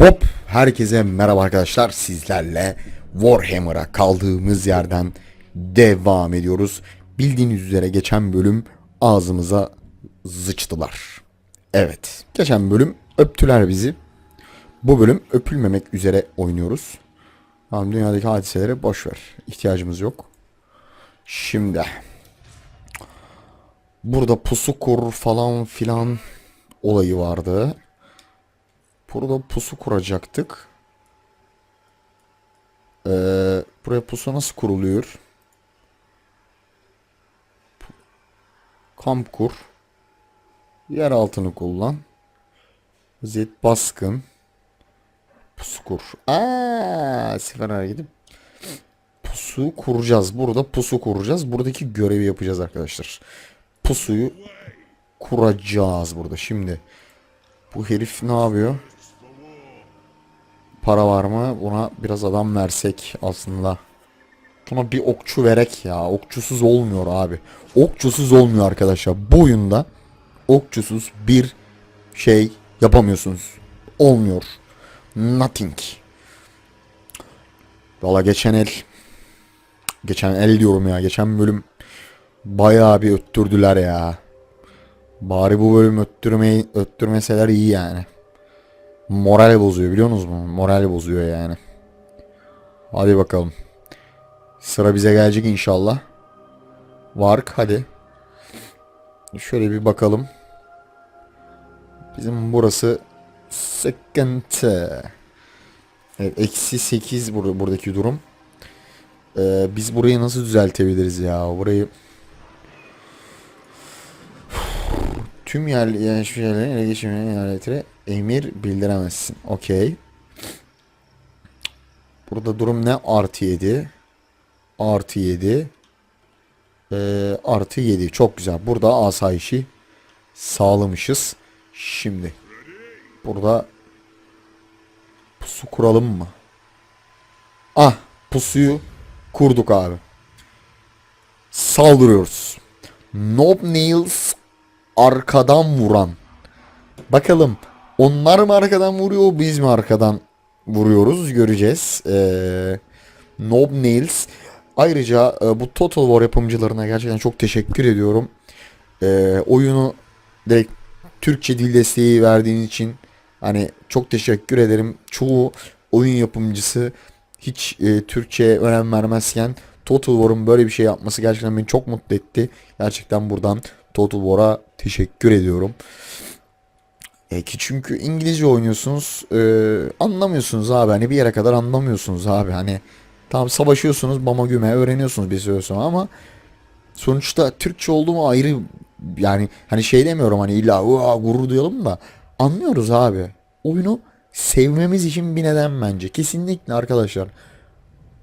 Bop herkese merhaba arkadaşlar sizlerle Warhammer'a kaldığımız yerden devam ediyoruz. Bildiğiniz üzere geçen bölüm ağzımıza zıçtılar. Evet geçen bölüm öptüler bizi. Bu bölüm öpülmemek üzere oynuyoruz. Tamam dünyadaki hadiselere boş ver. İhtiyacımız yok. Şimdi burada pusu kur falan filan olayı vardı. Burada pusu kuracaktık. Ee, buraya pusu nasıl kuruluyor? Kamp kur. Yer altını kullan. Vaziyet baskın. Pusu kur. Aa, sefer hareketi. Pusu kuracağız. Burada pusu kuracağız. Buradaki görevi yapacağız arkadaşlar. Pusuyu kuracağız burada. Şimdi bu herif ne yapıyor? Para var mı? Buna biraz adam versek aslında. Buna bir okçu verek ya. Okçusuz olmuyor abi. Okçusuz olmuyor arkadaşlar. Bu oyunda okçusuz bir şey yapamıyorsunuz. Olmuyor. Nothing. Valla geçen el geçen el diyorum ya. Geçen bölüm bayağı bir öttürdüler ya. Bari bu bölüm öttürmeyi öttürmeseler iyi yani. Moral bozuyor biliyor musunuz mu? Moral bozuyor yani. Hadi bakalım. Sıra bize gelecek inşallah. Vark hadi. Şöyle bir bakalım. Bizim burası sıkıntı. Evet eksi 8 bur buradaki durum. Ee, biz burayı nasıl düzeltebiliriz ya? Burayı tüm yer yani hiçbir şeylerin ele geçirmeyen eyaletine emir bildiremezsin. Okey. Burada durum ne? Artı 7. Artı 7. Ee, artı 7. Çok güzel. Burada asayişi sağlamışız. Şimdi. Burada pusu kuralım mı? Ah pusuyu kurduk abi. Saldırıyoruz. Nob Nails arkadan vuran. Bakalım onlar mı arkadan vuruyor biz mi arkadan vuruyoruz göreceğiz. Ee, Nob Nails. Ayrıca e, bu Total War yapımcılarına gerçekten çok teşekkür ediyorum. Ee, oyunu direkt Türkçe dil desteği verdiğin için hani çok teşekkür ederim. Çoğu oyun yapımcısı hiç e, Türkçe önem vermezken Total War'un böyle bir şey yapması gerçekten beni çok mutlu etti. Gerçekten buradan Total War'a teşekkür ediyorum. E ki çünkü İngilizce oynuyorsunuz e, anlamıyorsunuz abi. Hani bir yere kadar anlamıyorsunuz abi. Hani tam savaşıyorsunuz bama güme öğreniyorsunuz bir süre sonra ama sonuçta Türkçe olduğumu ayrı yani hani şey demiyorum hani illa "Uaa, gurur duyalım da. Anlıyoruz abi. Oyunu sevmemiz için bir neden bence. Kesinlikle arkadaşlar.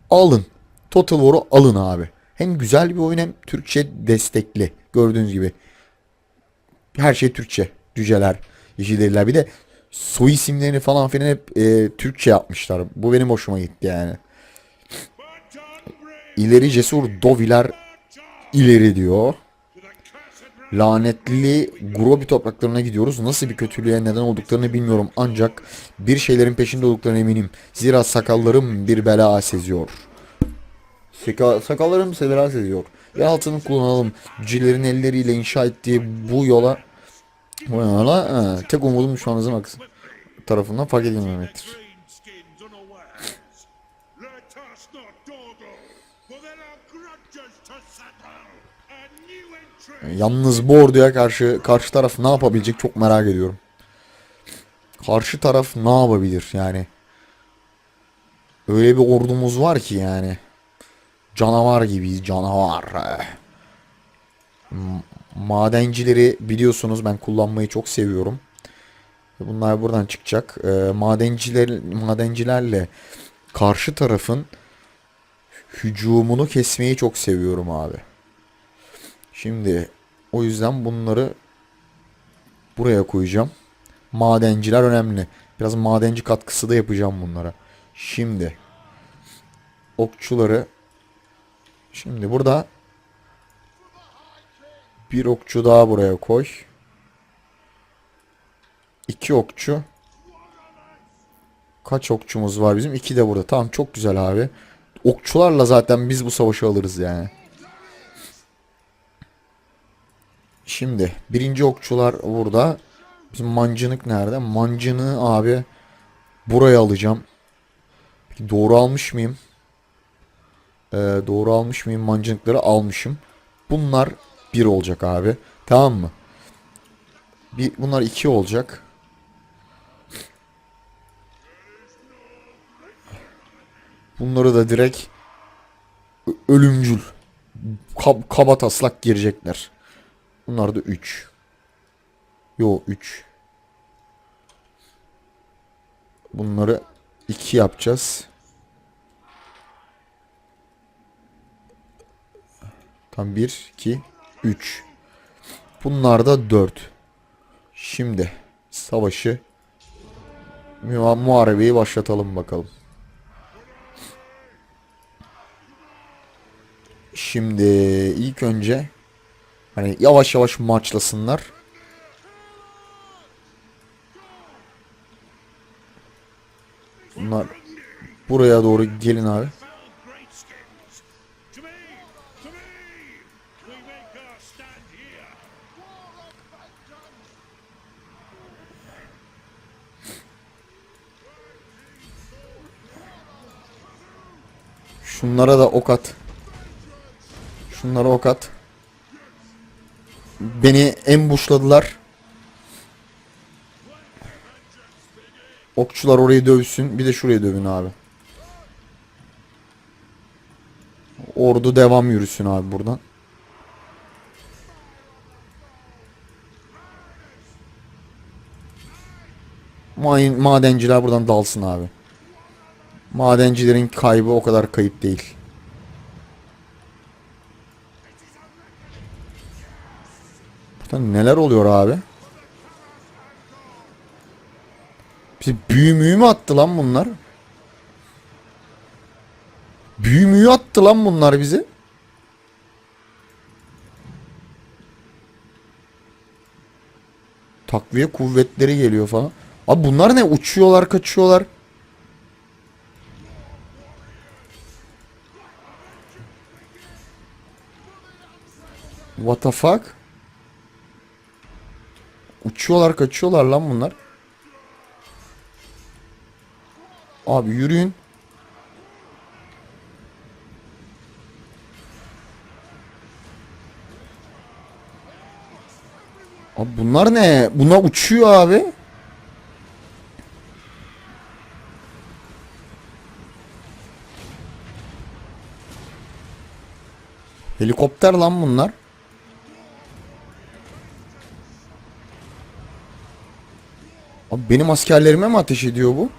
Alın. Total War'u alın abi. Hem güzel bir oyun hem Türkçe destekli gördüğünüz gibi her şey Türkçe cüceler Yeşilderililer. Bir de soy isimlerini falan filan hep e, Türkçe yapmışlar. Bu benim hoşuma gitti yani. İleri cesur Doviler ileri diyor. Lanetli Grobi topraklarına gidiyoruz. Nasıl bir kötülüğe neden olduklarını bilmiyorum. Ancak bir şeylerin peşinde olduklarına eminim. Zira sakallarım bir bela seziyor. Saka, sakallarım bela seziyor. Yer altını kullanalım. Cücelerin elleriyle inşa ettiği bu yola bu yola he, tek umudum düşmanımızın aksı tarafından fark edilmemektir. Yalnız bu orduya karşı karşı taraf ne yapabilecek çok merak ediyorum. Karşı taraf ne yapabilir yani? Öyle bir ordumuz var ki yani. Canavar gibiyiz canavar. Madencileri biliyorsunuz ben kullanmayı çok seviyorum. Bunlar buradan çıkacak. Ee, madenciler madencilerle karşı tarafın hücumunu kesmeyi çok seviyorum abi. Şimdi o yüzden bunları buraya koyacağım. Madenciler önemli. Biraz madenci katkısı da yapacağım bunlara. Şimdi okçuları şimdi burada bir okçu daha buraya koy. İki okçu. Kaç okçumuz var bizim? İki de burada. Tamam çok güzel abi. Okçularla zaten biz bu savaşı alırız yani. Şimdi birinci okçular burada. Bizim mancınık nerede? Mancını abi buraya alacağım. Peki doğru almış mıyım? Ee, doğru almış mıyım? Mancınıkları almışım. Bunlar bir olacak abi. Tamam mı? Bir, bunlar iki olacak. Bunları da direkt ölümcül kab kaba taslak girecekler. Bunlar da 3. Yo 3. Bunları 2 yapacağız. Tam 1 2 3. Bunlar da 4. Şimdi savaşı mu- muharebeyi başlatalım bakalım. Şimdi ilk önce hani yavaş yavaş maçlasınlar. Bunlar buraya doğru gelin abi. Şunlara da ok at. Şunlara ok at. Beni embuşladılar. Okçular orayı dövsün. Bir de şurayı dövün abi. Ordu devam yürüsün abi buradan. Maden, madenciler buradan dalsın abi. Madencilerin kaybı o kadar kayıp değil. Burada neler oluyor abi? Bize büyü müyü mü attı lan bunlar? Büyü müyü attı lan bunlar bize? Takviye kuvvetleri geliyor falan. Abi bunlar ne? Uçuyorlar, kaçıyorlar. What the fuck? Uçuyorlar kaçıyorlar lan bunlar. Abi yürüyün. Abi bunlar ne? Bunlar uçuyor abi. Helikopter lan bunlar. Abi benim askerlerime mi ateş ediyor bu?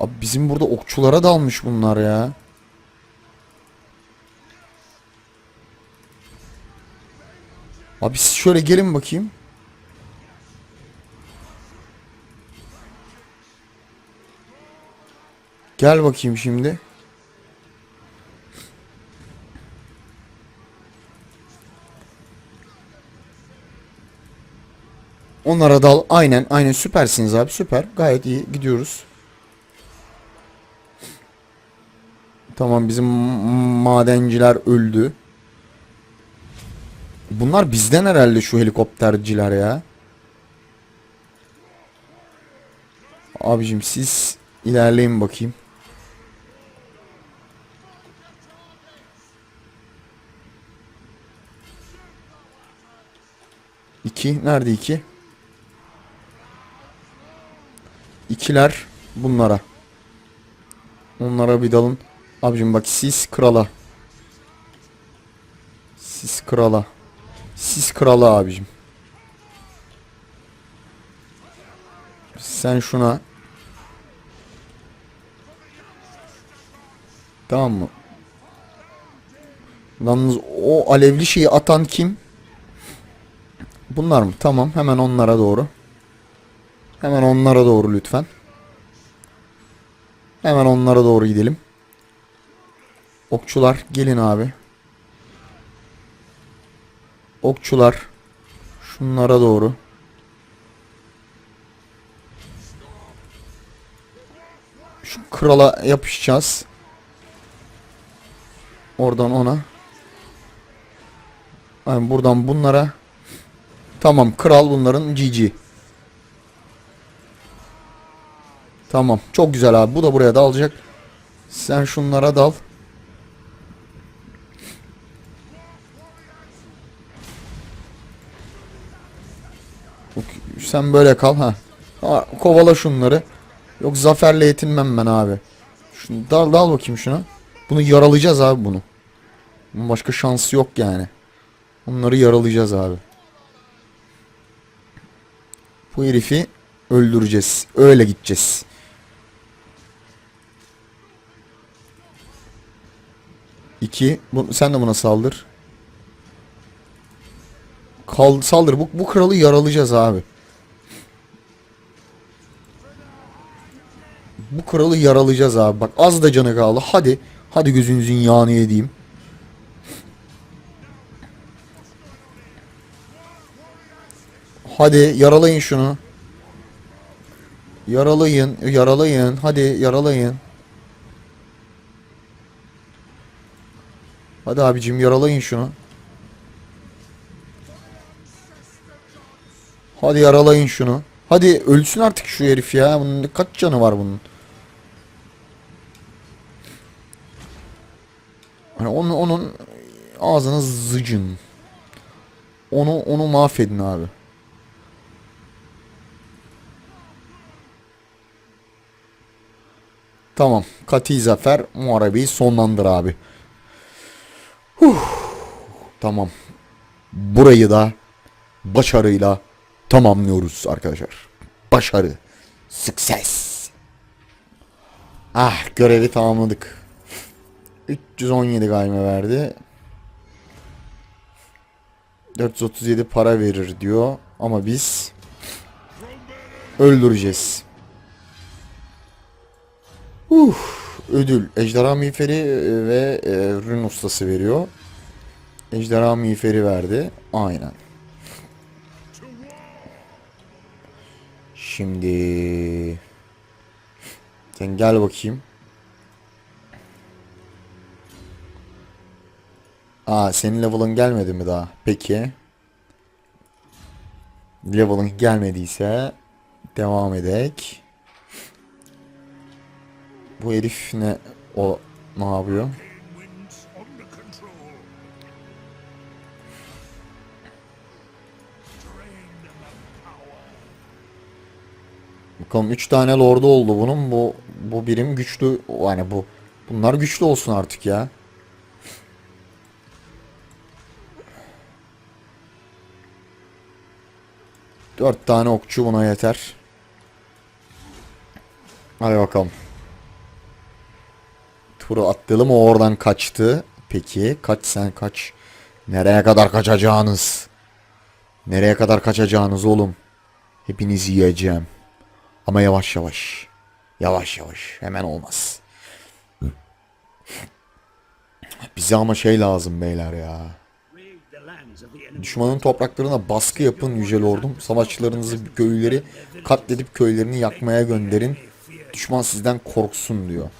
Abi bizim burada okçulara dalmış bunlar ya. Abi siz şöyle gelin bakayım. Gel bakayım şimdi. Onlara dal. Aynen aynen süpersiniz abi süper. Gayet iyi gidiyoruz. Tamam bizim madenciler öldü. Bunlar bizden herhalde şu helikopterciler ya. Abicim siz ilerleyin bakayım. İki. Nerede iki? İkiler bunlara. Onlara bir dalın. Abicim bak siz krala. Siz krala. Siz krala abicim. Sen şuna. Tamam mı? Yalnız o alevli şeyi atan kim? Bunlar mı? Tamam. Hemen onlara doğru. Hemen onlara doğru lütfen. Hemen onlara doğru gidelim. Okçular gelin abi. Okçular şunlara doğru. Şu krala yapışacağız. Oradan ona. Yani buradan bunlara. Tamam kral bunların GG. Tamam çok güzel abi bu da buraya dalacak. Sen şunlara dal. Sen böyle kal ha. ha kovala şunları. Yok zaferle yetinmem ben abi. Şunu dal dal bakayım şuna. Bunu yaralayacağız abi bunu. Başka şansı yok yani. Onları yaralayacağız abi. Bu herifi öldüreceğiz. Öyle gideceğiz. İki. Bu, sen de buna saldır. Kal, saldır. Bu, bu kralı yaralayacağız abi. Bu kralı yaralayacağız abi. Bak az da canı kaldı. Hadi. Hadi gözünüzün yağını yediğim. Hadi yaralayın şunu. Yaralayın, yaralayın. Hadi yaralayın. Hadi abicim yaralayın şunu. Hadi yaralayın şunu. Hadi ölsün artık şu herif ya. Bunun kaç canı var bunun? Hani onun, onun ağzına zıcın. Onu onu mahvedin abi. Tamam. Kati zafer muharebeyi sonlandır abi. Huh. Tamam. Burayı da başarıyla tamamlıyoruz arkadaşlar. Başarı. Success. Ah görevi tamamladık. 317 gayme verdi. 437 para verir diyor. Ama biz öldüreceğiz. Uh, ödül. Ejderha miğferi e, ve e, rün ustası veriyor. Ejderha miğferi verdi. Aynen. Şimdi sen gel bakayım. Aa senin level'ın gelmedi mi daha? Peki. Level'ın gelmediyse devam edek. Bu herif ne o ne yapıyor? Bakalım 3 tane lordu oldu bunun. Bu bu birim güçlü yani bu bunlar güçlü olsun artık ya. Dört tane okçu buna yeter. Hadi bakalım. Turu attığım o oradan kaçtı. Peki kaç sen kaç. Nereye kadar kaçacağınız? Nereye kadar kaçacağınız oğlum? Hepinizi yiyeceğim. Ama yavaş yavaş. Yavaş yavaş. Hemen olmaz. Bize ama şey lazım beyler ya. Düşmanın topraklarına baskı yapın yüce lordum. Savaşçılarınızı köylüleri katledip köylerini yakmaya gönderin. Düşman sizden korksun diyor.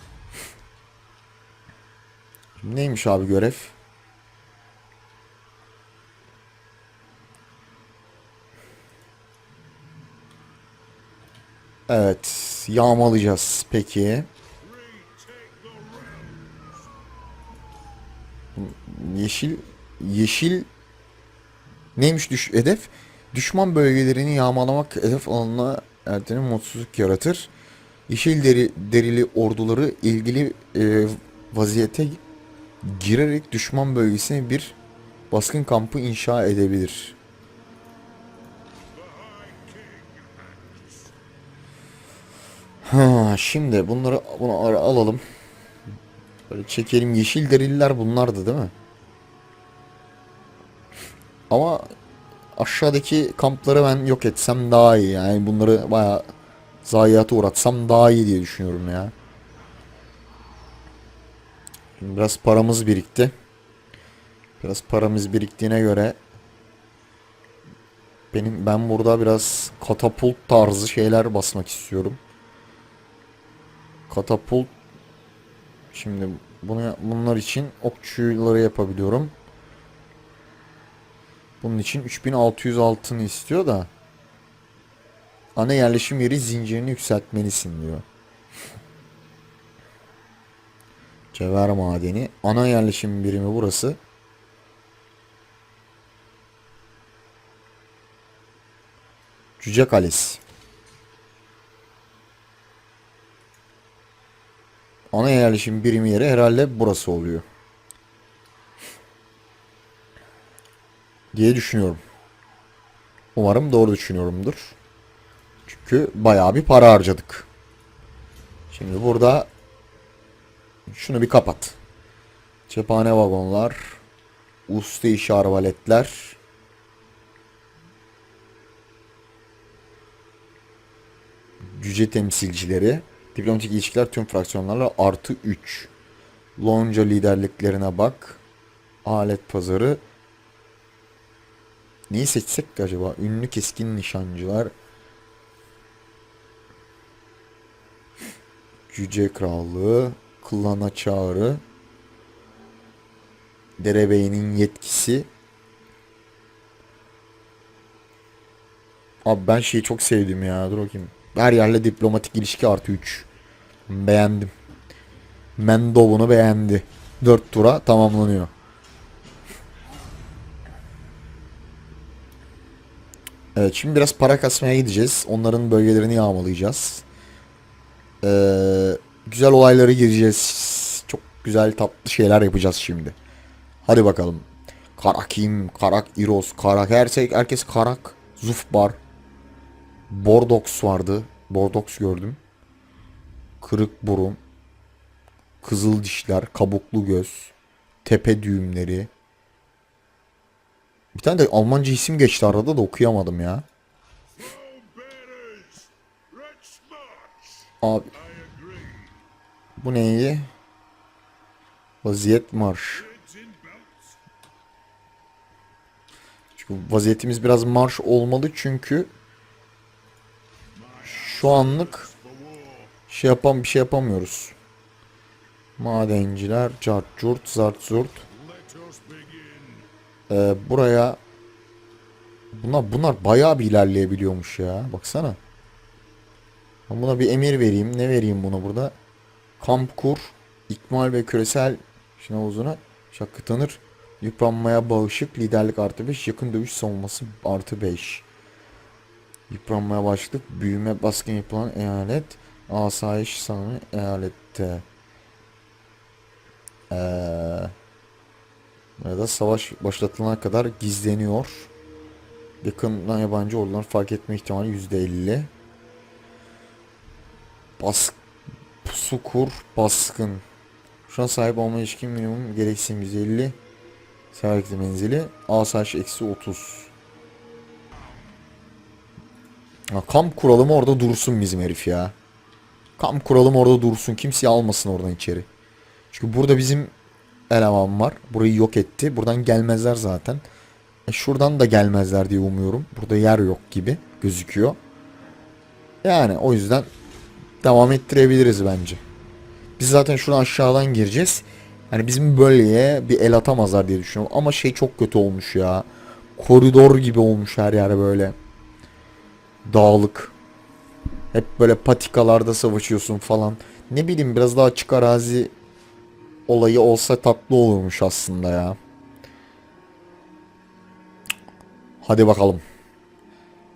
Neymiş abi görev? Evet, yağmalayacağız. Peki. Yeşil yeşil neymiş düş hedef? Düşman bölgelerini yağmalamak hedef alanına ertene mutsuzluk yaratır. Yeşil deri, derili orduları ilgili e, vaziyete girerek düşman bölgesine bir baskın kampı inşa edebilir. Ha, şimdi bunları bunu alalım. Böyle çekelim. Yeşil derililer bunlardı değil mi? Ama aşağıdaki kampları ben yok etsem daha iyi. Yani bunları bayağı zayiata uğratsam daha iyi diye düşünüyorum ya. Biraz paramız birikti. Biraz paramız biriktiğine göre benim ben burada biraz katapult tarzı şeyler basmak istiyorum. Katapult Şimdi bunu bunlar için okçuları yapabiliyorum. Bunun için 3600 altın istiyor da ana yerleşim yeri zincirini yükseltmelisin diyor. Cevher madeni. Ana yerleşim birimi burası. Cüce Kalesi. Ana yerleşim birimi yeri herhalde burası oluyor. Diye düşünüyorum. Umarım doğru düşünüyorumdur. Çünkü bayağı bir para harcadık. Şimdi burada şunu bir kapat. Cephane vagonlar, usta işi arbaletler, cüce temsilcileri, diplomatik ilişkiler tüm fraksiyonlarla artı 3. Lonca liderliklerine bak. Alet pazarı. Neyi seçsek ki acaba? Ünlü keskin nişancılar. Cüce Krallığı. Klana çağrı. Derebeyinin yetkisi. Abi ben şeyi çok sevdim ya. Dur bakayım. Her yerle diplomatik ilişki artı 3. Beğendim. Mendo bunu beğendi. 4 tura tamamlanıyor. Evet şimdi biraz para kasmaya gideceğiz. Onların bölgelerini yağmalayacağız. Ee, güzel olaylara gireceğiz. Çok güzel tatlı şeyler yapacağız şimdi. Hadi bakalım. Karakim, Karak Iros, Karak herkes, herkes Karak, Zufbar, Bordox vardı. Bordox gördüm. Kırık burun. Kızıl dişler, kabuklu göz, tepe düğümleri. Bir tane de Almanca isim geçti arada da okuyamadım ya. Abi. Bu neydi? Vaziyet marş. Çünkü vaziyetimiz biraz marş olmalı çünkü şu anlık şey yapan bir şey yapamıyoruz. Madenciler, cart curt, zart zurt. Ee, buraya bunlar bunlar bayağı bir ilerleyebiliyormuş ya. Baksana. Ben buna bir emir vereyim. Ne vereyim buna burada? Kamp kur, ikmal ve küresel şınav havuzuna şakkı tanır. Yıpranmaya bağışık, liderlik artı 5, yakın dövüş savunması artı 5. Yıpranmaya başlık, büyüme baskın yapılan eyalet, asayiş sanımı eyalette. Eee... Burada savaş başlatılana kadar gizleniyor. Yakından yabancı ordular fark etme ihtimali %50. Bas pusu kur baskın. Şu an sahip olma ilişkin minimum gereksinim 150. Seyahatli menzili. Asayiş eksi 30. Ha, kamp kuralım orada dursun bizim herif ya. Kamp kuralım orada dursun. Kimseyi almasın oradan içeri. Çünkü burada bizim eleman var. Burayı yok etti. Buradan gelmezler zaten. E şuradan da gelmezler diye umuyorum. Burada yer yok gibi gözüküyor. Yani o yüzden devam ettirebiliriz bence. Biz zaten şuradan aşağıdan gireceğiz. Hani bizim bölgeye bir el atamazlar diye düşünüyorum. Ama şey çok kötü olmuş ya. Koridor gibi olmuş her yer böyle. Dağlık. Hep böyle patikalarda savaşıyorsun falan. Ne bileyim biraz daha açık arazi olayı olsa tatlı olurmuş aslında ya. Hadi bakalım.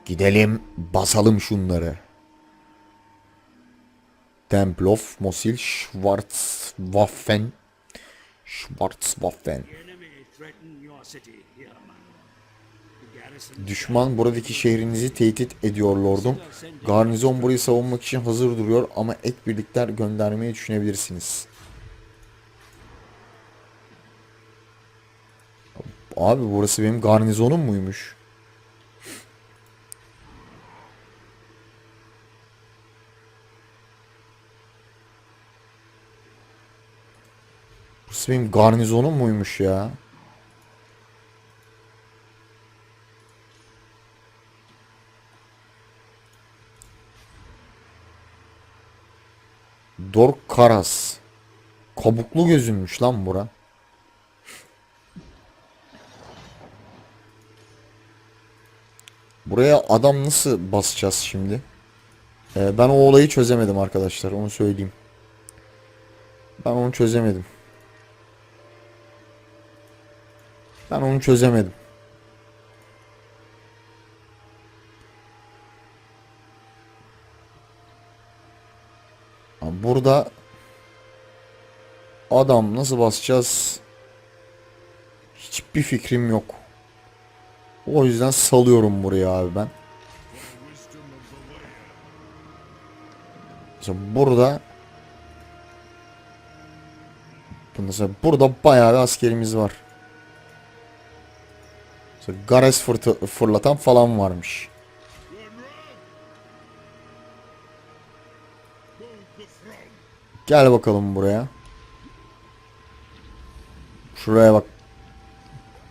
Gidelim basalım şunları. Templof, Mosil, Schwarzwaffen. Schwarzwaffen. Düşman buradaki şehrinizi tehdit ediyor lordum. Garnizon burayı savunmak için hazır duruyor ama ek birlikler göndermeyi düşünebilirsiniz. Abi burası benim garnizonum muymuş? Burası benim muymuş ya? Dork Karas. Kabuklu gözünmüş lan bura. Buraya adam nasıl basacağız şimdi? Ee, ben o olayı çözemedim arkadaşlar onu söyleyeyim. Ben onu çözemedim. Ben onu çözemedim. Burada adam nasıl basacağız? Hiçbir fikrim yok. O yüzden salıyorum buraya abi ben. Mesela burada Mesela burada bayağı bir askerimiz var. Gares fırtı- fırlatan falan varmış. Gel bakalım buraya. Şuraya bak.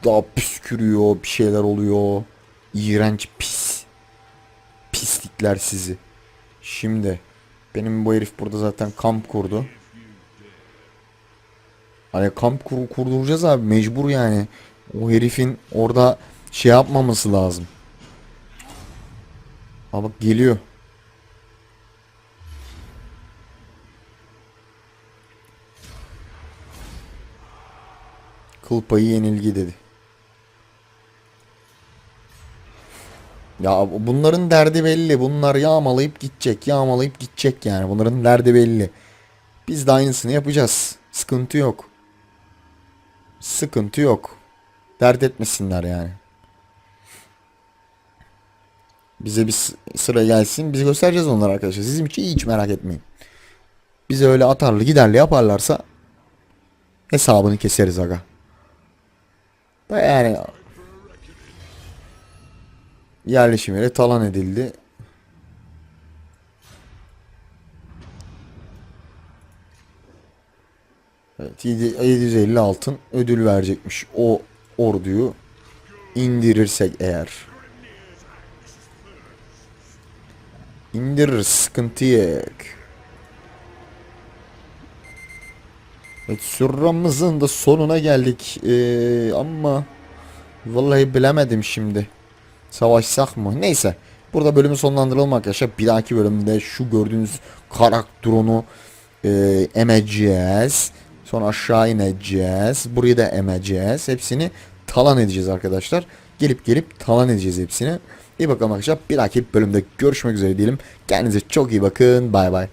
Daha püskürüyor, bir şeyler oluyor. İğrenç pis. Pislikler sizi. Şimdi benim bu herif burada zaten kamp kurdu. Hani kamp kur kurduracağız abi mecbur yani. O herifin orada şey yapmaması lazım. Ha bak geliyor. Kıl payı yenilgi dedi. Ya bunların derdi belli. Bunlar yağmalayıp gidecek. Yağmalayıp gidecek yani. Bunların derdi belli. Biz de aynısını yapacağız. Sıkıntı yok. Sıkıntı yok. Dert etmesinler yani. Bize bir sıra gelsin. Biz göstereceğiz onlara arkadaşlar. Sizin için hiç merak etmeyin. Bize öyle atarlı giderli yaparlarsa hesabını keseriz aga. Da yani yerleşim yeri talan edildi. Evet 7 750 altın ödül verecekmiş o orduyu indirirsek eğer. İndiririz sıkıntı yok. Evet sürramızın da sonuna geldik Ee, ama vallahi bilemedim şimdi. Savaşsak mı? Neyse. Burada bölümü sonlandıralım arkadaşlar. Bir dahaki bölümde şu gördüğünüz karak drone'u e, emeceğiz. Sonra aşağı ineceğiz. Burayı da emeceğiz. Hepsini talan edeceğiz arkadaşlar. Gelip gelip talan edeceğiz hepsini. İyi bakalım arkadaşlar. Bir dahaki bölümde görüşmek üzere diyelim. Kendinize çok iyi bakın. Bay bay.